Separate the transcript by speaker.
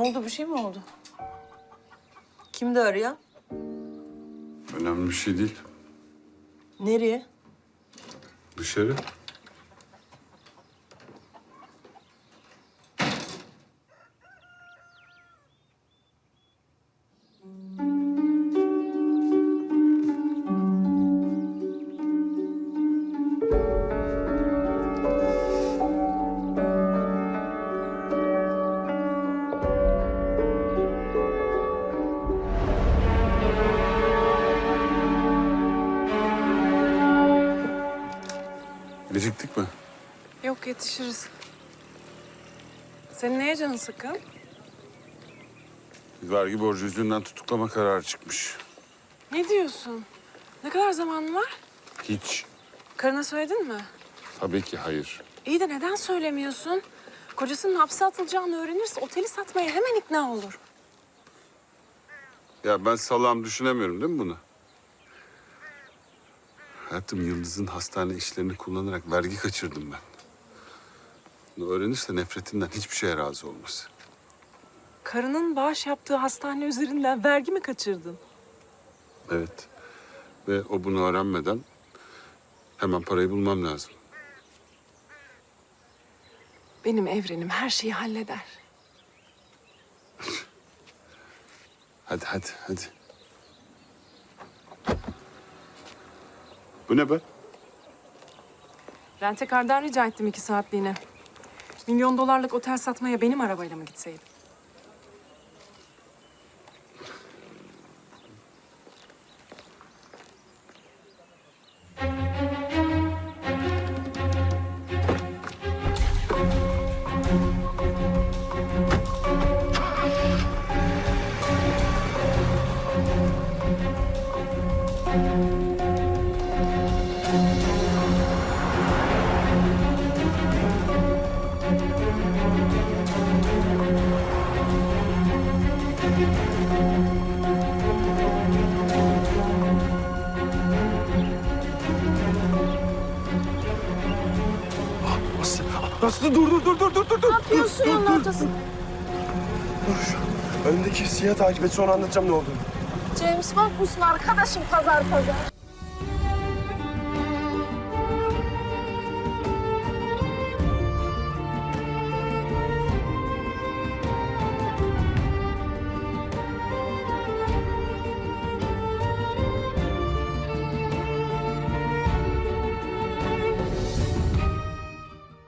Speaker 1: oldu? Bir şey mi oldu? Kimdi arayan?
Speaker 2: Önemli bir şey değil.
Speaker 1: Nereye?
Speaker 2: Dışarı. Geciktik mi?
Speaker 3: Yok yetişiriz. Senin neye canın sıkın?
Speaker 2: Vergi borcu yüzünden tutuklama kararı çıkmış.
Speaker 3: Ne diyorsun? Ne kadar zamanın var?
Speaker 2: Hiç.
Speaker 3: Karına söyledin mi?
Speaker 2: Tabii ki hayır.
Speaker 3: İyi de neden söylemiyorsun? Kocasının hapse atılacağını öğrenirse oteli satmaya hemen ikna olur.
Speaker 2: Ya ben salam düşünemiyorum değil mi bunu? Hayatım Yıldız'ın hastane işlerini kullanarak vergi kaçırdım ben. Bunu öğrenirse nefretinden hiçbir şeye razı olmaz.
Speaker 3: Karının bağış yaptığı hastane üzerinden vergi mi kaçırdın?
Speaker 2: Evet. Ve o bunu öğrenmeden hemen parayı bulmam lazım.
Speaker 3: Benim evrenim her şeyi halleder.
Speaker 2: Hadi hadi hadi. Bu ne be?
Speaker 3: Rentekardan rica ettim iki saatliğine. Milyon dolarlık otel satmaya benim arabayla mı gitseydim?
Speaker 4: Aslı, Aslı dur dur dur dur dur dur. Ne
Speaker 1: Yapıyorsun yolun ortasında.
Speaker 4: Dur şu önündeki siyah takip et sonra anlatacağım ne olduğunu.
Speaker 1: James Bond musun arkadaşım pazar pazar?